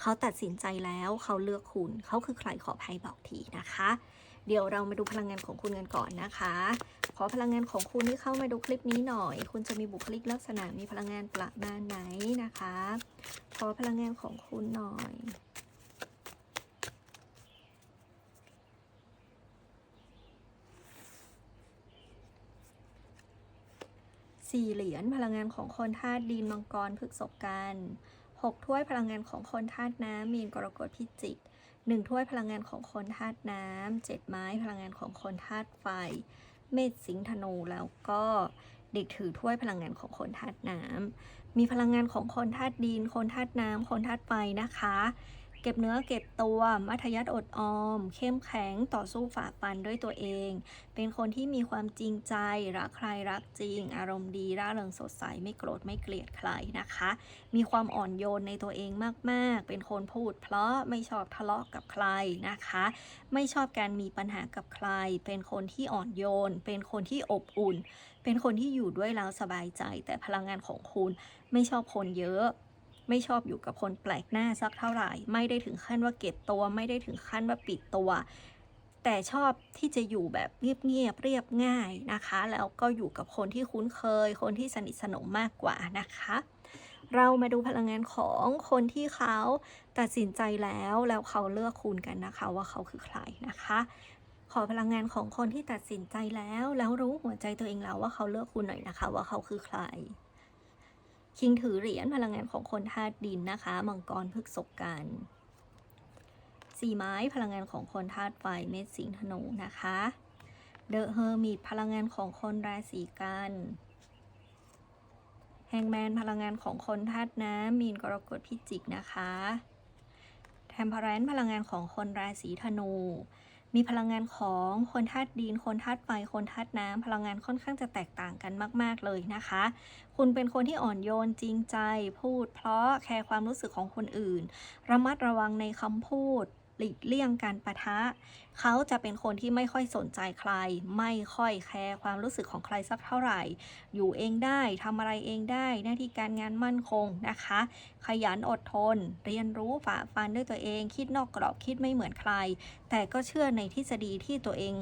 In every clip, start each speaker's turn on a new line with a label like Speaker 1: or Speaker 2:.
Speaker 1: เขาตัดสินใจแล้วเขาเลือกคุณ เขาคือใครขอภัยบอกทีนะคะ เดี๋ยวเรามาดูพลังงานของคุณกันก่อนนะคะ ขอพลังงานของคุณที่เข้ามาดูคลิปนี้หน่อย คุณจะมีบุคลิกลักษณะมีพลังงานประมาณไหนนะคะ ขอพลังงานของคุณหน่อยสี่เหรียญพลังงานของคนธาตุดินมังกรพฤกษกัน หกถ้วยพลังงานของคนธาตุน้ำมีนกรกฎพิจิกหนึ่งถ้วยพลังงานของคนธาตุน้ำเจ็ดไม้พลังงานของคนธาตุไฟ เมษสิงธนูแล้วก็เด็กถือถ้วยพลังงานของคนธาตุน้ำมีพลังงานของคนธาตุดิน คนธาตุน้ำคนธาตุไฟนะคะ เก็บเนื้อเก็บตัว มัธยัติอดออม เข้มแข็งต่อสู้ฝ่าฟันด้วยตัวเอง เป็นคนที่มีความจริงใจ รักใครรักจริง อารมณ์ดีร่าเริงสดใสไม่โกรธไม่เกลียดใครนะคะ มีความอ่อนโยนในตัวเองมาก ๆ เป็นคนพูด เพราะไม่ชอบทะเลาะกับใครนะคะ ไม่ชอบการมีปัญหากับใคร เป็นคนที่อ่อนโยน เป็นคนที่อบอุ่น เป็นคนที่อยู่ด้วยแล้วสบายใจ แต่พลังงานของคุณไม่ชอบคนเยอะ ไม่ชอบอยู่กับคนแปลกหน้าสักเท่าไหร่ ไม่ได้ถึงขั้นว่าเก็บตัว ไม่ได้ถึงขั้นว่าปิดตัว แต่ชอบที่จะอยู่แบบเงียบๆเรียบง่ายนะคะ แล้วก็อยู่กับคนที่คุ้นเคย คนที่สนิทสนมมากกว่านะคะ เรามาดูพลังงานของคนที่เขาตัดสินใจแล้วแล้วเขาเลือกคุณกันนะคะ ว่าเขาคือใครนะคะขอพลังงานของคนที่ตัดสินใจแล้ว แล้วรู้หัวใจตัวเองแล้วว่าเขาเลือกคุณหน่อยนะคะ ว่าเขาคือใคร คิงถือเหรียญพลังงานของคนธาตุดินนะคะมังกรพฤกษกันสี่ไม้พลังงานของคนธาตุไฟเมษสิงห์ธนูนะคะเดอะเฮอร์มิตพลังงานของคนราศีกันแฮงแมนพลังงานของคนธาตุน้ำมีนกรกฎพิจิกนะคะแทมเพอร์แรนพลังงานของคนราศีธนู มีพลังงานของคนธาตุดิน คนธาตุไฟ คนธาตุน้ำพลังงานค่อนข้างจะแตกต่างกันมาก ๆ เลยนะคะ คุณเป็นคนที่อ่อนโยนจริงใจ พูด เพราะแคร์ความรู้สึกของคนอื่น ระมัดระวังในคำพูด หลีกเลี่ยงการปะทะ เขาจะเป็นคนที่ไม่ค่อยสนใจใคร ไม่ค่อยแคร์ความรู้สึกของใครสักเท่าไหร่ อยู่เองได้ทำอะไรเองได้ หน้าที่การงานมั่นคงนะคะ ขยันอดทน เรียนรู้ฝ่าฟันด้วยตัวเอง คิดนอกกรอบคิดไม่เหมือนใคร แต่ก็เชื่อในทฤษฎีที่ตัวเอง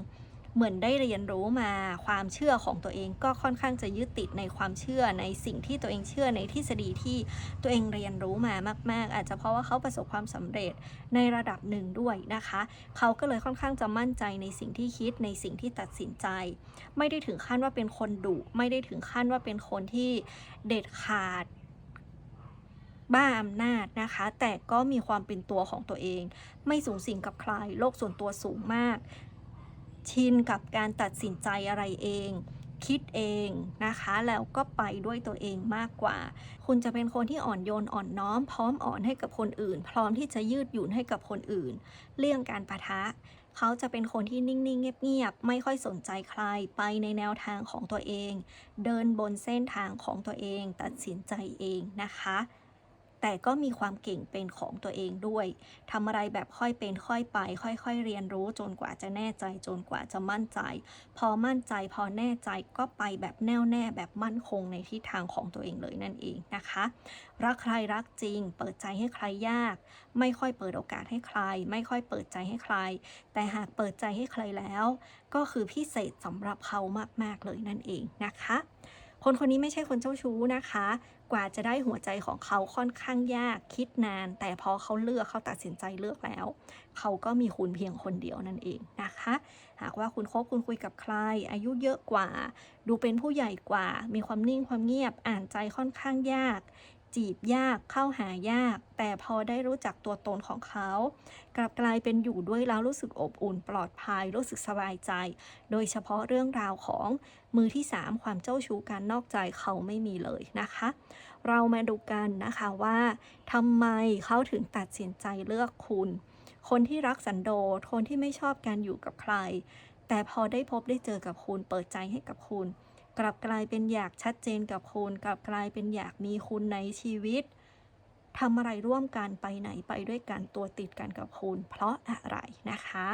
Speaker 1: เหมือนได้เรียนรู้มาความเชื่อของตัวเองก็ค่อนข้างจะยึดติดในความเชื่อในสิ่งที่ตัวเองเชื่อในทฤษฎีที่ตัวเองเรียนรู้มามาก ๆ อาจจะเพราะว่าเขาประสบความสำเร็จในระดับหนึ่งด้วยนะคะ เขาก็เลยค่อนข้างจะมั่นใจในสิ่งที่คิดในสิ่งที่ตัดสินใจ ไม่ได้ถึงขั้นว่าเป็นคนดุไม่ได้ถึงขั้นว่าเป็นคนที่เด็ดขาดบ้าอำนาจนะคะ แต่ก็มีความเป็นตัวของตัวเอง ไม่สูงสิงกับใคร โลกส่วนตัวสูงมาก ชินกับการตัดสินใจอะไรเอง คิดเองนะคะ แล้วก็ไปด้วยตัวเองมากกว่า คุณจะเป็นคนที่อ่อนโยนอ่อนน้อม พร้อมอ่อนให้กับคนอื่น พร้อมที่จะยืดหยุ่นให้กับคนอื่นเลี่ยงการปะทะเขาจะเป็นคนที่นิ่ง ๆ เงียบ ๆ ไม่ค่อยสนใจใคร ไปในแนวทางของตัวเอง เดินบนเส้นทางของตัวเอง ตัดสินใจเองนะคะ แต่ก็มีความเก่งเป็นของตัวเองด้วยทำอะไรแบบค่อยเป็นค่อยไป ค่อยๆ เรียนรู้จนกว่าจะแน่ใจจนกว่าจะมั่นใจ พอมั่นใจพอแน่ใจก็ไปแบบแน่วแน่แบบมั่นคงในทิศทางของตัวเองเลยนั่นเองนะคะ รักใครรักจริง เปิดใจให้ใครยาก ไม่ค่อยเปิดโอกาสให้ใคร ไม่ค่อยเปิดใจให้ใคร แต่หากเปิดใจให้ใครแล้ว ก็คือพิเศษสำหรับเขามากๆเลยนั่นเองนะคะ คนคนนี้ไม่ใช่คนเจ้าชู้นะคะ กว่าจะได้หัวใจของเขาค่อนข้างยากคิดนาน แต่พอเขาเลือกเขาตัดสินใจเลือกแล้ว เขาก็มีคุณเพียงคนเดียวนั่นเองนะคะ หากว่าคุณคบคุณคุยกับใคร อายุเยอะกว่า ดูเป็นผู้ใหญ่กว่า มีความนิ่งความเงียบอ่านใจค่อนข้างยาก จีบยากเข้าหายาก แต่พอได้รู้จักตัวตนของเขา กลับกลายเป็นอยู่ด้วยแล้วรู้สึกอบอุ่นปลอดภัยรู้สึกสบายใจ โดยเฉพาะเรื่องราวของมือที่ 3 ความเจ้าชู้การนอกใจเขาไม่มีเลยนะคะ เรามาดูกันนะคะว่าทำไมเขาถึงตัดสินใจเลือกคุณ คนที่รักสันโดษคนที่ไม่ชอบการอยู่กับใคร แต่พอได้พบได้เจอกับคุณเปิดใจให้กับคุณ กลับกลายเป็นอยากชัดเจนกับคนกลับกลายเป็นอยากมีคุณในชีวิตทำอะไรร่วมกันไปไหนไปด้วยกันตัวติดกันกับคุณเพราะอะไรนะคะ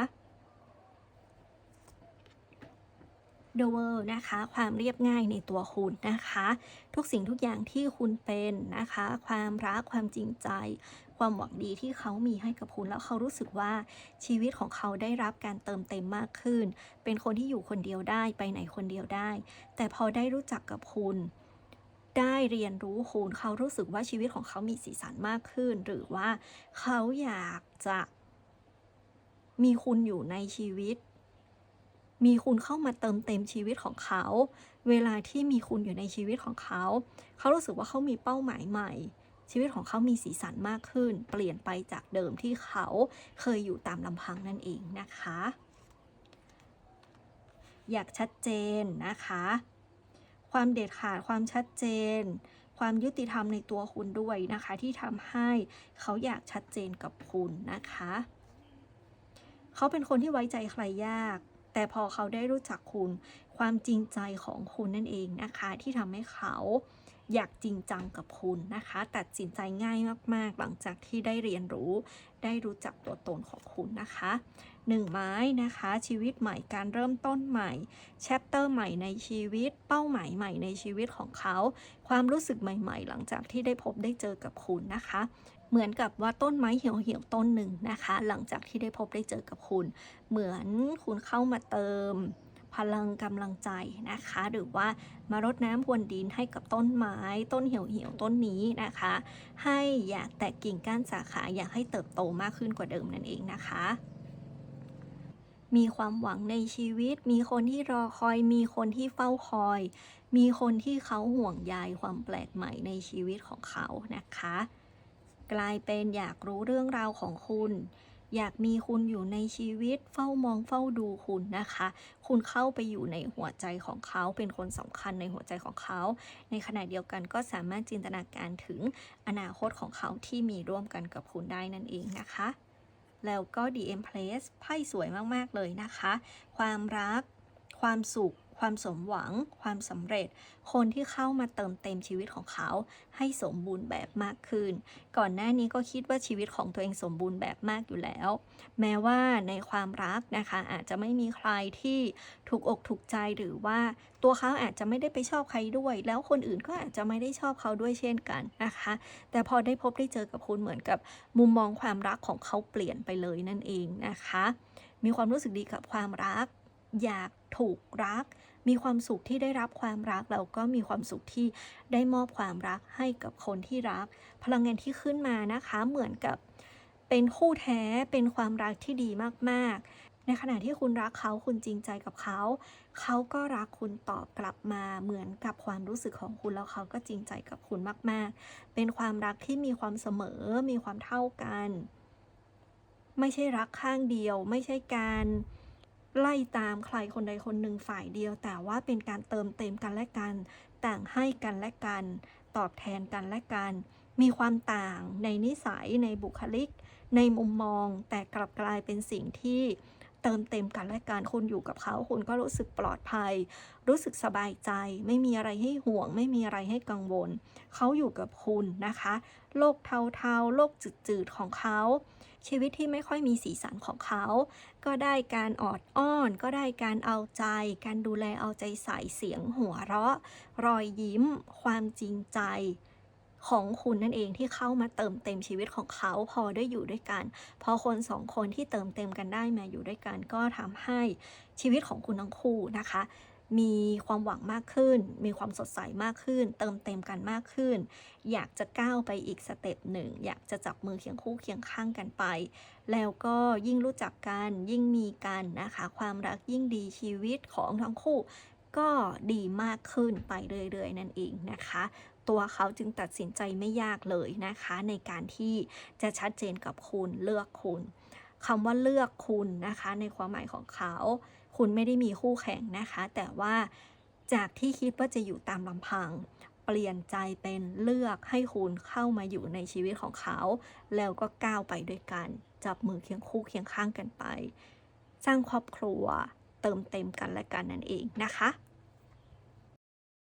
Speaker 1: The World นะคะ ความเรียบง่ายในตัวคุณนะคะ ทุกสิ่งทุกอย่างที่คุณเป็นนะคะ ความรักความจริงใจ ความหวังดีที่เขามีให้กับคุณแล้วเขารู้สึกว่าชีวิตของเขาได้รับการเติมเต็มมากขึ้น เป็นคนที่อยู่คนเดียวได้ไปไหนคนเดียวได้ แต่พอได้รู้จักกับคุณได้เรียนรู้คุณเขารู้สึกว่าชีวิตของเขามีสีสันมากขึ้น หรือว่าเขาอยากจะมีคุณอยู่ในชีวิต มีคุณเข้ามาเติมเต็มชีวิตของเขา เวลาที่มีคุณอยู่ในชีวิตของเขา เขารู้สึกว่าเขามีเป้าหมายใหม่ ชีวิตของเขามีสีสันมากขึ้น เปลี่ยนไปจากเดิมที่เขาเคยอยู่ตามลำพังนั่นเองนะคะ อยากชัดเจนนะคะ ความเด็ดขาดความชัดเจน ความยุติธรรมในตัวคุณด้วยนะคะ ที่ทำให้เขาอยากชัดเจนกับคุณนะคะ เขาเป็นคนที่ไว้ใจใครยาก แต่พอเขาได้รู้จักคุณความจริงใจของคุณนั่นเองนะคะ ที่ทำให้เขาอยากจริงจังกับคุณนะคะ ตัดสินใจง่ายมาก ๆ หลังจากที่ได้เรียนรู้ ได้รู้จักตัวตนของคุณนะคะหนึ่งไม้นะคะ ชีวิตใหม่การเริ่มต้นใหม่แชปเตอร์ใหม่ในชีวิต เป้าหมายใหม่ในชีวิตของเขา ความรู้สึกใหม่ ๆ หลังจากที่ได้พบได้เจอกับคุณนะคะ เหมือนกับว่าต้นไม้เหี่ยวเหี่ยวต้นหนึ่งนะคะ หลังจากที่ได้พบได้เจอกับคุณ เหมือนคุณเข้ามาเติมพลังกำลังใจนะคะ หรือว่ามารดน้ำพรวนดินให้กับต้นไม้ ต้นเหี่ยวเหี่ยวต้นนี้นะคะ ให้อยากแตกกิ่งก้านสาขาอยากให้เติบโตมากขึ้นกว่าเดิมนั่นเองนะคะมีความหวังในชีวิต มีคนที่รอคอย มีคนที่เฝ้าคอย มีคนที่เขาห่วงใยความแปลกใหม่ในชีวิตของเขานะคะ กลายเป็นอยากรู้เรื่องราวของคุณ อยากมีคุณอยู่ในชีวิตเฝ้ามองเฝ้าดูคุณนะคะ คุณเข้าไปอยู่ในหัวใจของเขาเป็นคนสำคัญในหัวใจของเขา ในขณะเดียวกันก็สามารถจินตนาการถึงอนาคตของเขาที่มีร่วมกันกับคุณได้นั่นเองนะคะ แล้วก็ DM Place ไพ่สวยมาก ๆ เลยนะคะ ความรัก ความสุข ความสมหวัง ความสำเร็จ คนที่เข้ามาเติมเต็มชีวิตของเขา ให้สมบูรณ์แบบมากขึ้น ก่อนหน้านี้ก็คิดว่าชีวิตของตัวเองสมบูรณ์แบบมากอยู่แล้ว แม้ว่าในความรักนะคะ อาจจะไม่มีใครที่ถูกอกถูกใจหรือว่าตัวเขาอาจจะไม่ได้ไปชอบใครด้วย แล้วคนอื่นก็อาจจะไม่ได้ชอบเขาด้วยเช่นกันนะคะ แต่พอได้พบได้เจอกับคุณเหมือนกับมุมมองความรักของเขาเปลี่ยนไปเลยนั่นเองนะคะ มีความรู้สึกดีกับความรัก อยากถูกรัก มีความสุขที่ได้รับความรักแล้วก็มีความสุขที่ได้มอบความรักให้กับคนที่รัก พลังงานที่ขึ้นมานะคะเหมือนกับเป็นคู่แท้เป็นความรักที่ดีมากๆ ในขณะที่คุณรักเขาคุณจริงใจกับเขา เขาก็รักคุณตอบกลับมาเหมือนกับความรู้สึกของคุณแล้วเขาก็จริงใจกับคุณมาก ๆ เป็นความรักที่มีความเสมอมีความเท่ากัน ไม่ใช่รักข้างเดียว ไม่ใช่การ ไล่ตามใครคนใดคนหนึ่งฝ่ายเดียว แต่ว่าเป็นการเติมเต็มกันและกัน ต่างให้กันและกัน ตอบแทนกันและกัน มีความต่างในนิสัยในบุคลิก ในมุมมองแต่กลับกลายเป็นสิ่งที่ เติมเต็มกันและกันคุณอยู่กับเขาคุณก็รู้สึกปลอดภัย รู้สึกสบายใจ ไม่มีอะไรให้ห่วง ไม่มีอะไรให้กังวล เขาอยู่กับคุณนะคะ โลกเทาๆ โลกจืดๆของเขา ชีวิตที่ไม่ค่อยมีสีสันของเขา ก็ได้การออดอ้อน ก็ได้การเอาใจ การดูแลเอาใจใส่เสียงหัวเราะ รอยยิ้ม ความจริงใจ ของคุณนั่นเองที่เข้ามาเติมเต็มชีวิตของเขาพอได้อยู่ด้วยกัน พอคนสองคนที่เติมเต็มกันได้มาอยู่ด้วยกันก็ทำให้ชีวิตของคุณทั้งคู่นะคะ มีความหวังมากขึ้น มีความสดใสมากขึ้น เติมเต็มกันมากขึ้น อยากจะก้าวไปอีกสเต็ปหนึ่ง อยากจะจับมือเคียงคู่เคียงข้างกันไป แล้วก็ยิ่งรู้จักกันยิ่งมีกันนะคะ ความรักยิ่งดีชีวิตของทั้งคู่ก็ดีมากขึ้นไปเรื่อยๆ นั่นเองนะคะ ตัวเขาจึงตัดสินใจไม่ยากเลยนะคะ ในการที่จะชัดเจนกับคุณเลือกคุณคำว่าเลือกคุณนะคะ ในความหมายของเขา คุณไม่ได้มีคู่แข่งนะคะ แต่ว่าจากที่คิดว่าจะอยู่ตามลำพัง เปลี่ยนใจเป็นเลือกให้คุณเข้ามาอยู่ในชีวิตของเขา แล้วก็ก้าวไปด้วยกัน จับมือเคียงคู่เคียงข้างกันไป สร้างครอบครัวเติมเต็มกันและกันนั่นเองนะคะ